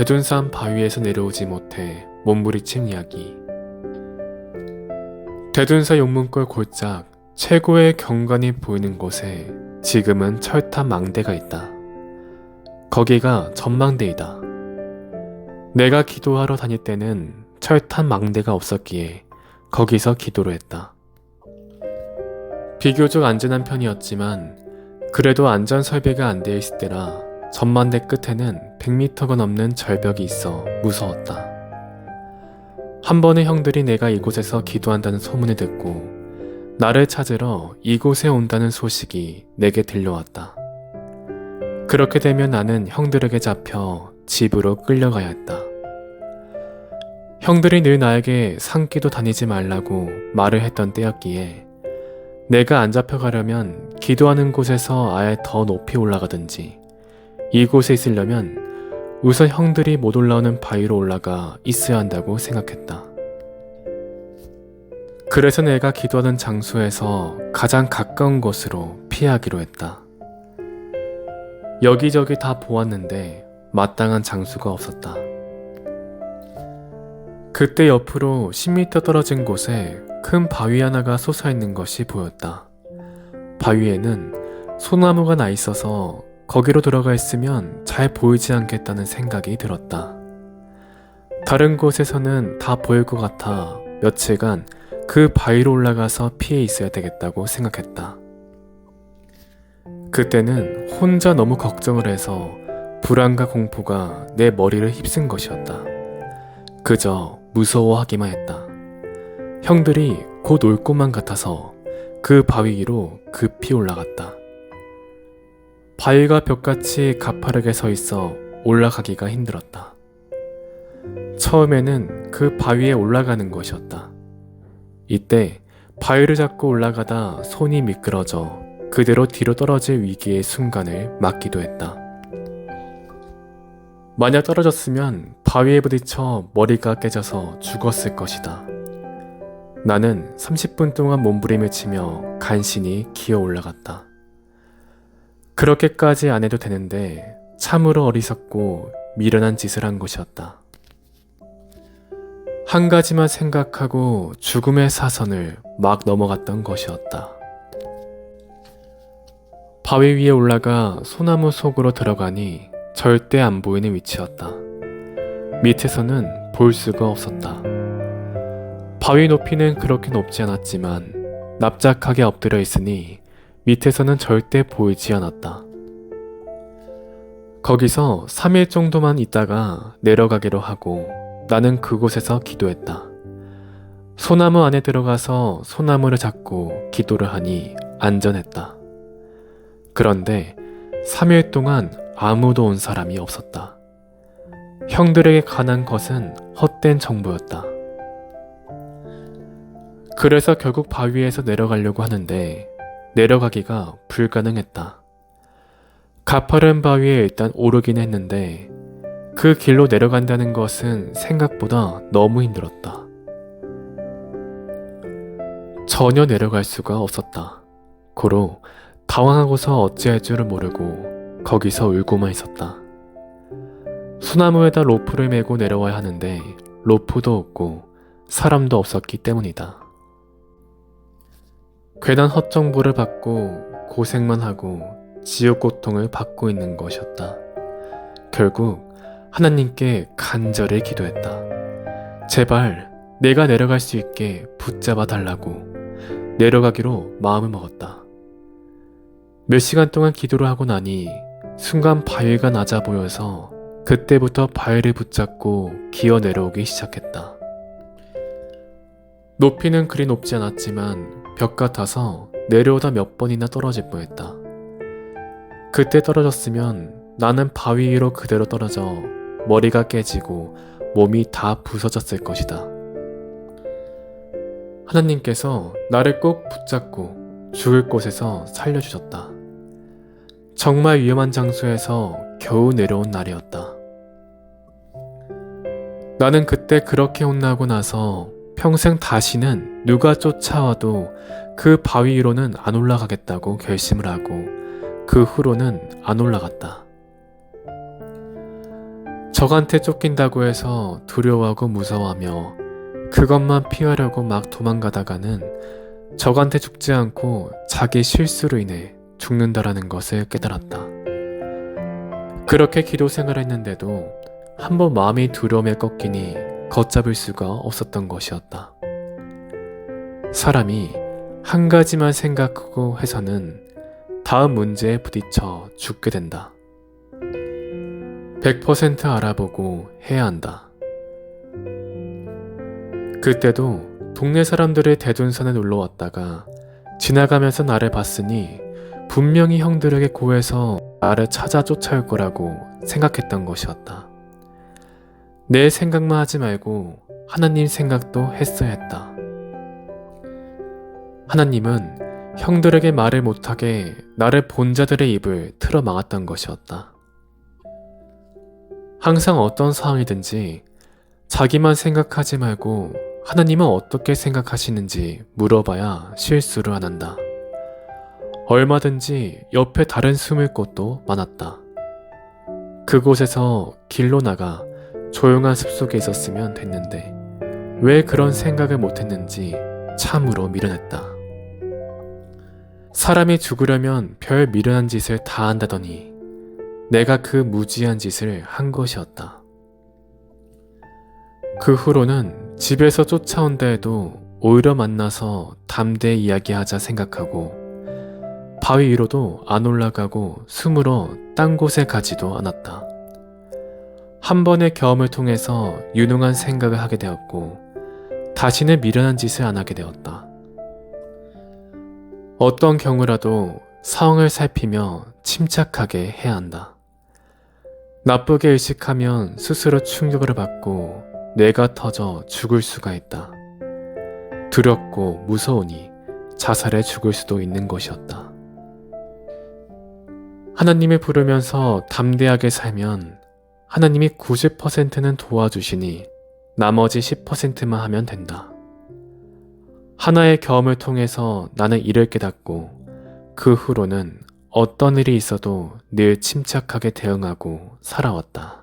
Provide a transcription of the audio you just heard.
대둔산 바위에서 내려오지 못해 몸부리친 이야기. 대둔사 용문골 골짝 최고의 경관이 보이는 곳에 지금은 철탑 망대가 있다. 거기가 전망대이다. 내가 기도하러 다닐 때는 철탑 망대가 없었기에 거기서 기도를 했다. 비교적 안전한 편이었지만 그래도 안전 설비가 안 되어 있을 때라 전망대 끝에는 100m가 넘는 절벽이 있어 무서웠다. 한 번의 형들이 내가 이곳에서 기도한다는 소문을 듣고 나를 찾으러 이곳에 온다는 소식이 내게 들려왔다. 그렇게 되면 나는 형들에게 잡혀 집으로 끌려가야 했다. 형들이 늘 나에게 산기도 다니지 말라고 말을 했던 때였기에 내가 안 잡혀가려면 기도하는 곳에서 아예 더 높이 올라가든지 이곳에 있으려면 우선 형들이 못 올라오는 바위로 올라가 있어야 한다고 생각했다. 그래서 내가 기도하는 장소에서 가장 가까운 곳으로 피하기로 했다. 여기저기 다 보았는데 마땅한 장소가 없었다. 그때 옆으로 10m 떨어진 곳에 큰 바위 하나가 솟아있는 것이 보였다. 바위에는 소나무가 나 있어서 거기로 들어가 있으면 잘 보이지 않겠다는 생각이 들었다. 다른 곳에서는 다 보일 것 같아 며칠간 그 바위로 올라가서 피해 있어야 되겠다고 생각했다. 그때는 혼자 너무 걱정을 해서 불안과 공포가 내 머리를 휩쓴 것이었다. 그저 무서워하기만 했다. 형들이 곧 올 것만 같아서 그 바위 위로 급히 올라갔다. 바위가 벽같이 가파르게 서 있어 올라가기가 힘들었다. 처음에는 그 바위에 올라가는 것이었다. 이때 바위를 잡고 올라가다 손이 미끄러져 그대로 뒤로 떨어질 위기의 순간을 맞기도 했다. 만약 떨어졌으면 바위에 부딪혀 머리가 깨져서 죽었을 것이다. 나는 30분 동안 몸부림을 치며 간신히 기어 올라갔다. 그렇게까지 안 해도 되는데 참으로 어리석고 미련한 짓을 한 것이었다. 한 가지만 생각하고 죽음의 사선을 막 넘어갔던 것이었다. 바위 위에 올라가 소나무 속으로 들어가니 절대 안 보이는 위치였다. 밑에서는 볼 수가 없었다. 바위 높이는 그렇게 높지 않았지만 납작하게 엎드려 있으니 밑에서는 절대 보이지 않았다. 거기서 3일 정도만 있다가 내려가기로 하고 나는 그곳에서 기도했다. 소나무 안에 들어가서 소나무를 잡고 기도를 하니 안전했다. 그런데 3일 동안 아무도 온 사람이 없었다. 형들에게 관한 것은 헛된 정보였다. 그래서 결국 바위에서 내려가려고 하는데 내려가기가 불가능했다. 가파른 바위에 일단 오르긴 했는데 그 길로 내려간다는 것은 생각보다 너무 힘들었다. 전혀 내려갈 수가 없었다. 고로 당황하고서 어찌할 줄을 모르고 거기서 울고만 있었다. 소나무에다 로프를 메고 내려와야 하는데 로프도 없고 사람도 없었기 때문이다. 괜한 헛정보를 받고 고생만 하고 지옥 고통을 받고 있는 것이었다. 결국 하나님께 간절히 기도했다. 제발 내가 내려갈 수 있게 붙잡아 달라고 내려가기로 마음을 먹었다. 몇 시간 동안 기도를 하고 나니 순간 바위가 낮아 보여서 그때부터 바위를 붙잡고 기어 내려오기 시작했다. 높이는 그리 높지 않았지만 벽 같아서 내려오다 몇 번이나 떨어질 뻔했다. 그때 떨어졌으면 나는 바위 위로 그대로 떨어져 머리가 깨지고 몸이 다 부서졌을 것이다. 하나님께서 나를 꼭 붙잡고 죽을 곳에서 살려주셨다. 정말 위험한 장소에서 겨우 내려온 날이었다. 나는 그때 그렇게 혼나고 나서 평생 다시는 누가 쫓아와도 그 바위 위로는 안 올라가겠다고 결심을 하고 그 후로는 안 올라갔다. 적한테 쫓긴다고 해서 두려워하고 무서워하며 그것만 피하려고 막 도망가다가는 적한테 죽지 않고 자기 실수로 인해 죽는다라는 것을 깨달았다. 그렇게 기도 생활을 했는데도 한번 마음이 두려움에 꺾이니 걷잡을 수가 없었던 것이었다. 사람이 한 가지만 생각하고 해서는 다음 문제에 부딪혀 죽게 된다. 100% 알아보고 해야 한다. 그때도 동네 사람들의 대둔산에 놀러 왔다가 지나가면서 나를 봤으니 분명히 형들에게 고해서 나를 찾아 쫓아올 거라고 생각했던 것이었다. 내 생각만 하지 말고 하나님 생각도 했어야 했다. 하나님은 형들에게 말을 못하게 나를 본 자들의 입을 틀어 막았던 것이었다. 항상 어떤 상황이든지 자기만 생각하지 말고 하나님은 어떻게 생각하시는지 물어봐야 실수를 안 한다. 얼마든지 옆에 다른 숨을 곳도 많았다. 그곳에서 길로 나가 조용한 숲속에 있었으면 됐는데 왜 그런 생각을 못했는지 참으로 미련했다. 사람이 죽으려면 별 미련한 짓을 다 한다더니 내가 그 무지한 짓을 한 것이었다. 그 후로는 집에서 쫓아온다 해도 오히려 만나서 담대히 이야기하자 생각하고 바위 위로도 안 올라가고 숨으러 딴 곳에 가지도 않았다. 한 번의 경험을 통해서 유능한 생각을 하게 되었고 다시는 미련한 짓을 안 하게 되었다. 어떤 경우라도 상황을 살피며 침착하게 해야 한다. 나쁘게 의식하면 스스로 충격을 받고 뇌가 터져 죽을 수가 있다. 두렵고 무서우니 자살해 죽을 수도 있는 것이었다. 하나님을 부르면서 담대하게 살면 하나님이 90%는 도와주시니 나머지 10%만 하면 된다. 하나의 경험을 통해서 나는 이를 깨닫고 그 후로는 어떤 일이 있어도 늘 침착하게 대응하고 살아왔다.